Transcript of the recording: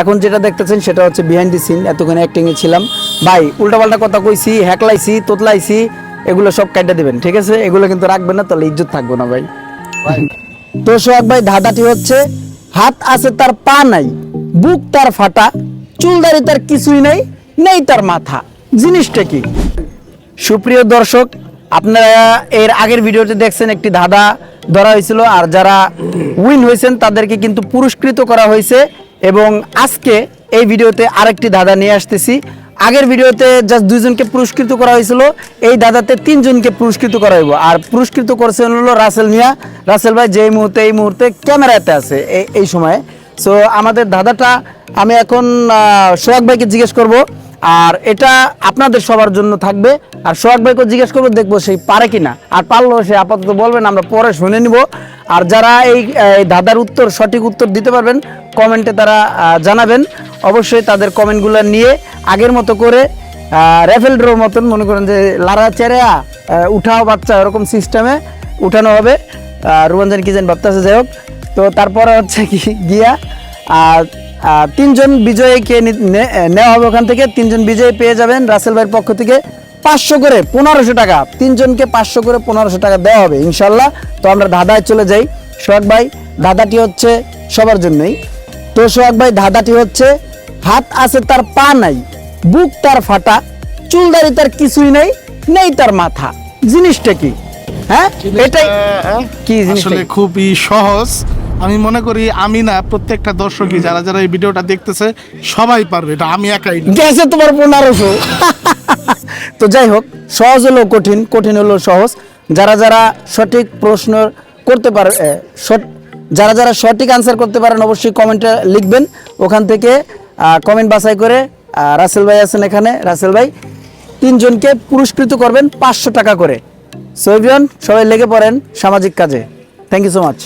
এখন যেটা দেখতেছেন সেটা হচ্ছে বিহাইন্ড দি সিন এতক্ষণ অ্যাক্টিংয়ে ছিলাম। ভাই উল্টাপাল্টা কথা কইছি হ্যাকলাইছি তোতলাইছি এগুলো সব কাটা দিবেন ঠিক আছে? এগুলো কিন্তু রাখবেন না তাহলে ইজ্জত থাকব না ভাই। তো সোহাগ ভাই ধাঁধাটি হচ্ছে হাত আছে তার পা নাই বুক তার ফাটা চুলদারি তার কিছুই নাই নেই তার মাথা। জিনিসটা কি? সুপ্রিয় দর্শক আপনারা এর আগের ভিডিওতে দেখছেন একটি ধাঁধা ধরা হয়েছিল আর যারা উইন হয়েছেন তাদেরকে কিন্তু পুরস্কৃত করা হয়েছে। এবং আজকে এই ভিডিওতে আরেকটি দাদা নিয়ে আসতেছি। আগের ভিডিওতে জাস্ট দুইজনকে পুরস্কৃত করা হয়েছিল, এই দাদাতে তিনজনকে পুরস্কৃত করা হইব। আর পুরস্কৃত করেছেন হলো রাসেল মিয়া। রাসেল ভাই, যেই মুহূর্তে, এই মুহূর্তে ক্যামেরাতে আছে এই সময়ে। সো আমাদের দাদাটা, আমি এখন সোহাগ ভাইকে জিজ্ঞেস করব আর এটা আপনাদের সবার জন্য থাকবে। আর সোহাগ ভাইকে জিজ্ঞেস করব, দেখব সেই পারে কিনা। আর পারলেও সে আপাতত বলবেন আমরা পরে শুনে নিব। আর যারা এই দাদার উত্তর, সঠিক উত্তর দিতে পারবেন কমেন্টে তারা জানাবেন। অবশ্যই তাদের কমেন্টগুলো নিয়ে আগের মতো করে রেফেল ড্রোর মতন মনে করেন যে লারা চেরা উঠাও বাচ্চা এরকম সিস্টেমে উঠানো হবে। কি যেন ভাবতেছে, যাই হোক। তো তারপরে হচ্ছে কি, গিয়া, আর তিনজন বিজয়ীকে নেওয়া হবে ওখান থেকে। তিনজন বিজয়ী পেয়ে যাবেন রাসেল ভাইয়ের পক্ষ থেকে পাঁচশো করে পনেরোশো টাকা। তিনজনকে পাঁচশো করে পনেরোশো টাকা দেওয়া হবে ইনশাল্লাহ। তো আমরা ধাঁধায় চলে যাই। সোহাগ ভাই ধাঁধাটি হচ্ছে সবার জন্যই। তো সোহাগ ভাই ধাঁধাটি হচ্ছে হাত আছে তার পা নাই বুক তার ফাটা চুলদারি তার কিছুই নেই নেই তার মাথা। জিনিসটা কি? হ্যাঁ? এটাই কি জিনিসটা? খুবই সহজ। আমি মনে করি আমি না, প্রত্যেকটা দর্শকই যারা যারা এই ভিডিওটা দেখতেছে, সবাই পারবে, এটা আমি একাই গেছে তোমার পনেরোশো। তো যাই হোক, সহজ হলো কঠিন কঠিন হলো সহজ। যারা যারা সঠিক প্রশ্ন করতে পারে যারা যারা সঠিক আনসার করতে পারেন, অবশ্যই কমেন্টে লিখবেন। ওখান থেকে কমেন্ট বাছাই করে রাসেল ভাই আছেন এখানে। রাসেল ভাই, তিনজনকে পুরস্কৃত করবেন পাঁচশো টাকা করে। সো এভরিওয়ান সবাই লেগে পড়েন সামাজিক কাজে। Thank you so much